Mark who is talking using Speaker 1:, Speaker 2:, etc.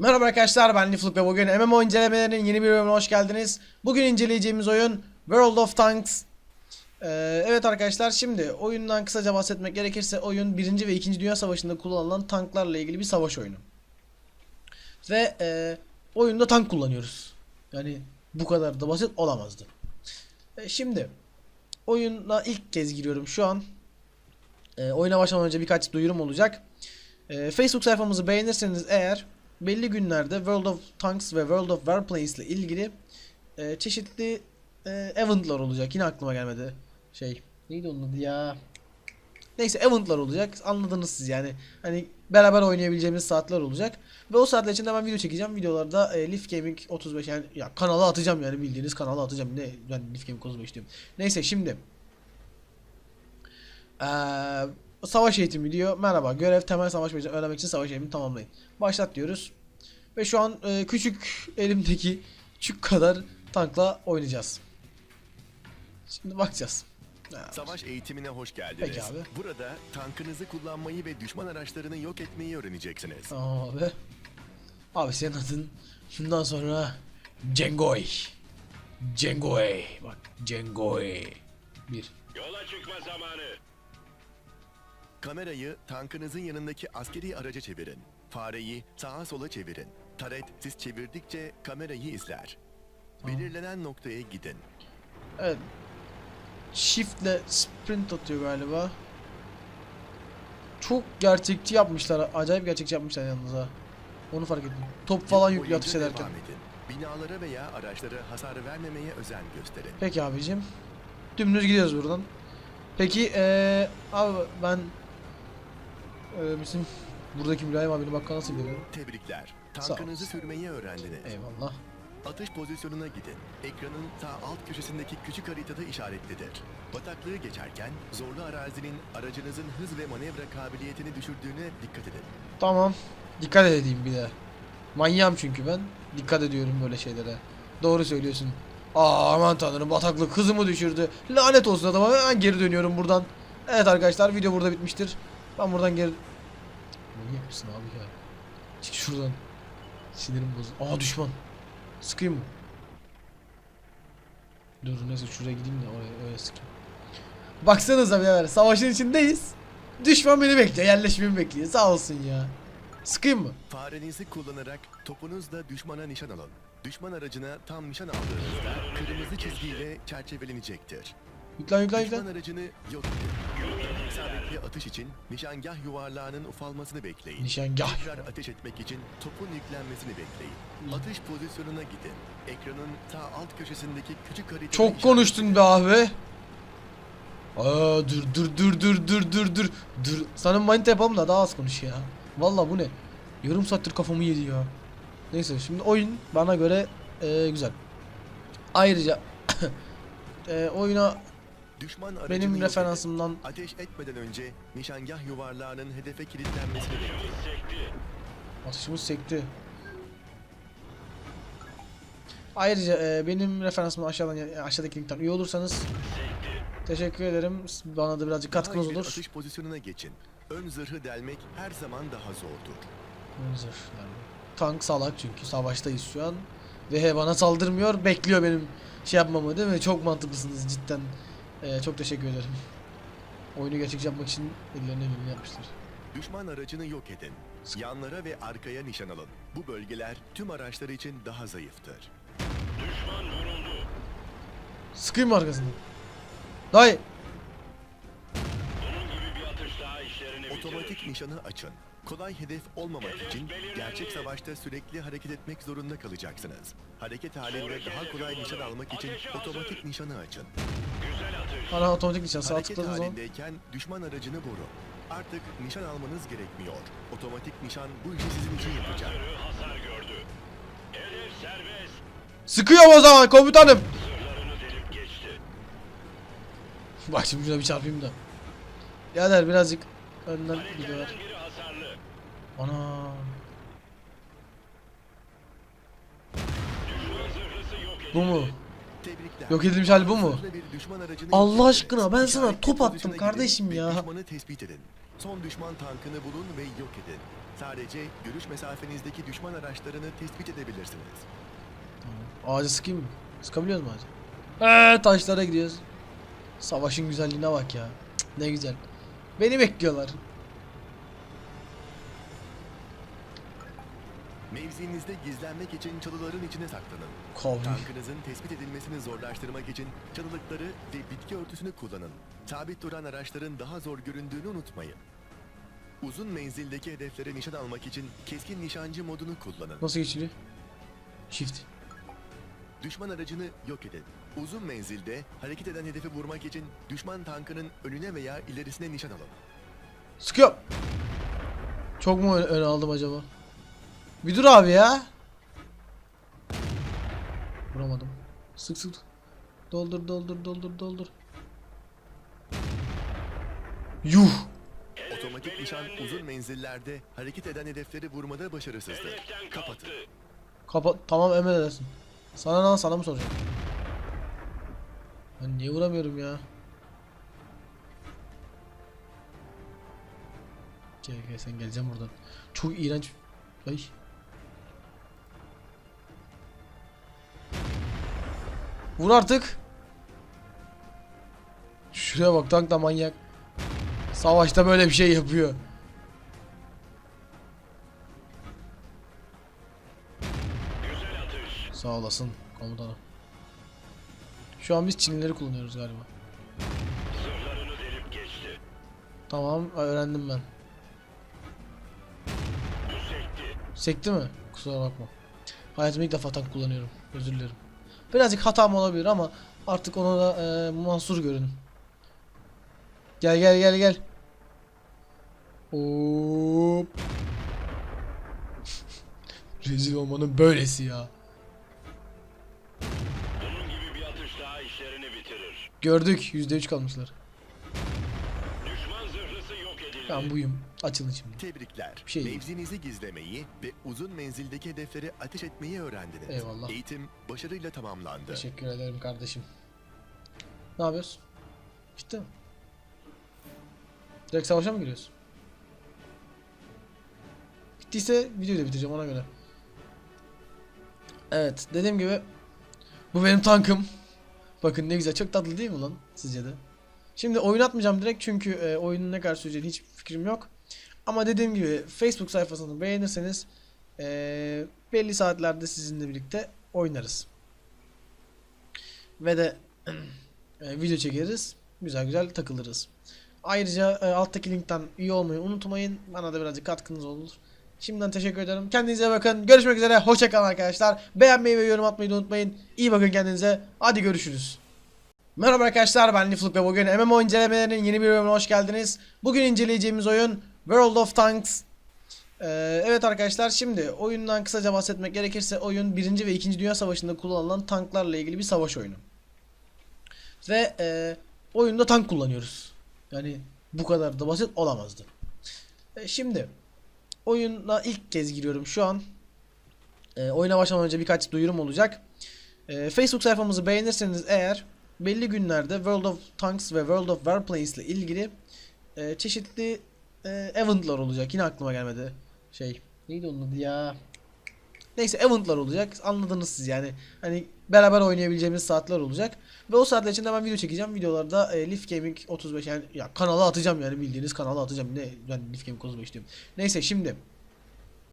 Speaker 1: Merhaba arkadaşlar ben Nifluk ve bugün MMO incelemelerinin yeni bir bölümüne hoş geldiniz. Bugün inceleyeceğimiz oyun World of Tanks. Ee, evet arkadaşlar şimdi oyundan kısaca bahsetmek gerekirse oyun 1. ve 2. Dünya Savaşı'nda kullanılan tanklarla ilgili bir savaş oyunu. Ve e, oyunda tank kullanıyoruz. Yani bu kadar da basit olamazdı. E, şimdi oyuna ilk kez giriyorum şu an. E, oyuna başlamadan önce birkaç duyurum olacak. E, Facebook sayfamızı beğenirseniz eğer belli günlerde World of Tanks ve World of Warplanes ile ilgili e, çeşitli e, eventlar olacak. Yine aklıma gelmedi. Şey neydi onun adı ya? Neyse eventlar olacak. Anladınız siz yani. Hani beraber oynayabileceğimiz saatler olacak. Ve o saatler içinde ben video çekeceğim. Videolarda e, Leaf Gaming 35 yani ya kanala atacağım yani bildiğiniz kanala atacağım. Ne ben Leaf Gaming 35 diyorum. Neyse şimdi eee savaş eğitimi diyor. Merhaba. Görev temel savaş beceri öğrenmek için savaş eğitimini tamamlayın. Başlat diyoruz. Ve şu an e, küçük elimdeki çük kadar tankla oynayacağız. Şimdi bakacağız. Ha,
Speaker 2: Savaş eğitimine hoş geldiniz.
Speaker 1: Peki abi.
Speaker 2: Burada tankınızı kullanmayı ve düşman araçlarını yok etmeyi öğreneceksiniz.
Speaker 1: Tamam abi. Abi senin adın şundan sonra Cengoy. Cengoy. Bak Cengoy. Bir.
Speaker 2: Kamerayı tankınızın yanındaki askeri araca çevirin. Fareyi sağa sola çevirin. Taret siz çevirdikçe kamerayı izler. Belirlenen noktaya gidin.
Speaker 1: Evet. Shift'le sprint atıyor galiba. Çok gerçekçi yapmışlar. Acayip gerçekçi yapmışlar yalnız ha. Onu fark ettim. Top falan yüklü atış ederken.
Speaker 2: Binalara veya araçlara hasar vermemeye özen gösterin.
Speaker 1: Peki abicim. Dümdüz gidiyoruz buradan. Peki eee abi ben eee bizim buradaki Mülayim abinin bakkala nasıl geliyorum?
Speaker 2: Tebrikler.
Speaker 1: Sağ ol.
Speaker 2: Tankınızı sürmeyi öğrendiniz.
Speaker 1: Eyvallah.
Speaker 2: Atış pozisyonuna gidin. Ekranın sağ alt köşesindeki küçük haritada işaretlidir. Bataklığı geçerken zorlu arazinin aracınızın hız ve manevra kabiliyetini düşürdüğüne dikkat edin.
Speaker 1: Tamam. Dikkat edeyim bir de. Manyağım çünkü ben. Dikkat ediyorum böyle şeylere. Doğru söylüyorsun. Aa aman tanrım bataklık hızımı düşürdü. Lanet olsun adama ben geri dönüyorum buradan. Evet arkadaşlar video burada bitmiştir. Ben buradan geri... Manyak mısın abi ya? Çık şuradan. Sinirim bozuldu. Aa düşman. Sıkayım mı? Dur neyse şuraya gideyim de oraya öyle sıkayım. Baksanıza birader savaşın içindeyiz. Düşman beni bekliyor yerleşmemi bekliyor sağ olsun ya. Sıkayım mı?
Speaker 2: Farenizi kullanarak topunuzla düşmana nişan alın. Düşman aracına tam nişan aldığınızda kırmızı çizgiyle çerçevelenecektir.
Speaker 1: Yüklen yüklen
Speaker 2: Düşman
Speaker 1: yüklen.
Speaker 2: aracını yok edin. İsabetli atış için nişangah yuvarlağının ufalmasını bekleyin.
Speaker 1: Nişangah.
Speaker 2: Tekrar ateş etmek için topun yüklenmesini bekleyin. Atış pozisyonuna gidin. Ekranın sağ alt köşesindeki küçük haritada
Speaker 1: Çok konuştun be abi. Aa dur dur dur dur dur dur dur. Dur. Sana manita yapalım da daha az konuş ya. Vallahi bu ne? Yarım saattir kafamı yedi ya. Neyse şimdi oyun bana göre eee, güzel. Ayrıca eee, oyuna
Speaker 2: Düşman
Speaker 1: benim referansımdan.
Speaker 2: Ateş etmeden önce nişangah yuvarlağının hedefe kilitlenmesini bekleyin.
Speaker 3: Sekti.
Speaker 1: Atışımız sekti. Ayrıca e, benim referansımı aşağıdan yani aşağıdaki linkten üye olursanız teşekkür ederim. Bana da birazcık katkınız olur.
Speaker 2: atış pozisyonuna geçin. Ön zırhı delmek her zaman daha zordur.
Speaker 1: Zırh yani. Tank salak çünkü savaştayız şu an. Ve he bana saldırmıyor. Bekliyor benim şey yapmamı değil mi? Çok mantıklısınız cidden. E, çok teşekkür ederim. Oyunu gerçekçi yapmak için ellerine emeğini yapmışlar.
Speaker 2: Düşman aracını yok edin. Yanlara ve arkaya nişan alın. Bu bölgeler tüm araçlar için daha zayıftır.
Speaker 3: Düşman vuruldu.
Speaker 1: Sıkayım mı arkasından? Dayı.
Speaker 3: Bunun gibi bir atış daha işlerini
Speaker 2: Otomatik
Speaker 3: bitirir.
Speaker 2: nişanı açın. Kolay hedef olmamak için gerçek savaşta sürekli hareket etmek zorunda kalacaksınız. Hareket halinde daha kolay nişan almak için otomatik nişanı açın.
Speaker 1: Bana otomatik nişan sağ
Speaker 2: Hareket
Speaker 1: tıkladığınız zaman.
Speaker 2: halindeyken düşman aracını vurun. Artık nişan almanız gerekmiyor. Otomatik nişan bu işi sizin için yapacak.
Speaker 3: Zırhı hasar gördü. Hedef serbest.
Speaker 1: Sıkıyorum o zaman komutanım.
Speaker 3: Zırhlarını delip geçti.
Speaker 1: Bak şimdi şuna bir çarpayım da. Birader birazcık önden gidiyorlar.
Speaker 3: Biri hasarlı.
Speaker 1: Ana.
Speaker 3: Düşman zırhlısı yok edildi.
Speaker 1: Bu mu? Yok edilmiş hali bu mu? Allah aşkına, ben sana top attım kardeşim ya.
Speaker 2: Düşmanı tespit edin. son düşman tankını bulun ve yok edin. Sadece görüş mesafenizdeki düşman araçlarını tespit edebilirsiniz.
Speaker 1: Ağaca sıkayım mı? Sıkabiliyoruz mu ağaca? Eee taşlara gidiyoruz. Savaşın güzelliğine bak ya. Cık, ne güzel. Beni bekliyorlar.
Speaker 2: Mevzinizde gizlenmek için çalıların içine saklanın.
Speaker 1: Kovmuş.
Speaker 2: Tankınızın tespit edilmesini zorlaştırmak için çalılıkları ve bitki örtüsünü kullanın. Sabit duran araçların daha zor göründüğünü unutmayın. Uzun menzildeki hedeflere nişan almak için keskin nişancı modunu kullanın.
Speaker 1: Nasıl geçiliyor? Shift.
Speaker 2: Düşman aracını yok edin. Uzun menzilde hareket eden hedefi vurmak için düşman tankının önüne veya ilerisine nişan alın.
Speaker 1: Sıkıyorum. Çok mu ön, öne aldım acaba? Bir dur abi ya. Vuramadım. Sık sık. Doldur doldur doldur doldur. Yuh.
Speaker 2: Otomatik nişan uzun menzillerde hareket eden hedefleri vurmada başarısızdır.
Speaker 3: Hedeften
Speaker 2: Kapatın.
Speaker 1: Kapat. Tamam emredersin. Sana ne sana mı soracağım? Ben niye vuramıyorum ya? Gel gel sen geleceğim buradan. Çok iğrenç. Ay. Vur artık. Şuraya bak tank da manyak. Savaşta böyle bir şey yapıyor. Sağ olasın komutanım. Şu an biz Çinlileri kullanıyoruz galiba. Tamam öğrendim ben.
Speaker 3: Sekti
Speaker 1: mi? Kusura bakma. Hayatımda ilk defa tank kullanıyorum. Özür dilerim. Birazcık hatam olabilir ama artık onu da e, mansur görün. Gel gel gel gel. Hop. Rezil olmanın böylesi ya.
Speaker 3: Bunun gibi bir atış daha işlerini bitirir.
Speaker 1: Gördük. %3 kalmışlar. Ben buyum. Açılın şimdi.
Speaker 2: Tebrikler.
Speaker 1: Bir şey-
Speaker 2: Mevzinizi gizlemeyi ve uzun menzildeki hedefleri ateş etmeyi öğrendiniz.
Speaker 1: Eyvallah.
Speaker 2: Eğitim başarıyla tamamlandı.
Speaker 1: Teşekkür ederim kardeşim. Ne yapıyoruz? Bitti mi? Direkt savaşa mı giriyoruz? Bittiyse videoyu da bitireceğim ona göre. Evet dediğim gibi bu benim tankım. Bakın ne güzel çok tatlı değil mi lan sizce de? Şimdi oyun atmayacağım direkt çünkü e, oyunun ne kadar süreceğini hiç fikrim yok. Ama dediğim gibi Facebook sayfasını beğenirseniz e, belli saatlerde sizinle birlikte oynarız ve de e, video çekeriz. Güzel güzel takılırız. Ayrıca e, alttaki linkten üye olmayı unutmayın. Bana da birazcık katkınız olur. Şimdiden teşekkür ederim. Kendinize bakın. Görüşmek üzere. Hoşçakalın arkadaşlar. Beğenmeyi ve yorum atmayı unutmayın. İyi bakın kendinize. Hadi görüşürüz. Merhaba arkadaşlar ben Lifluk ve bugün MMO incelemelerinin yeni bir bölümüne hoş geldiniz. Bugün inceleyeceğimiz oyun World of Tanks. Ee, evet arkadaşlar şimdi oyundan kısaca bahsetmek gerekirse oyun 1. ve 2. Dünya Savaşı'nda kullanılan tanklarla ilgili bir savaş oyunu. Ve e, oyunda tank kullanıyoruz. Yani bu kadar da basit olamazdı. E, şimdi oyuna ilk kez giriyorum şu an. E, oyuna başlamadan önce birkaç duyurum olacak. E, Facebook sayfamızı beğenirseniz eğer belli günlerde World of Tanks ve World of Warplanes ile ilgili e, çeşitli e, eventlar olacak. Yine aklıma gelmedi. Şey neydi onun adı ya? Neyse eventlar olacak. Anladınız siz yani. Hani beraber oynayabileceğimiz saatler olacak. Ve o saatler içinde ben video çekeceğim. Videolarda e, Leaf Gaming 35 yani ya kanala atacağım yani bildiğiniz kanala atacağım. Ne ben Leaf Gaming 35 diyorum. Neyse şimdi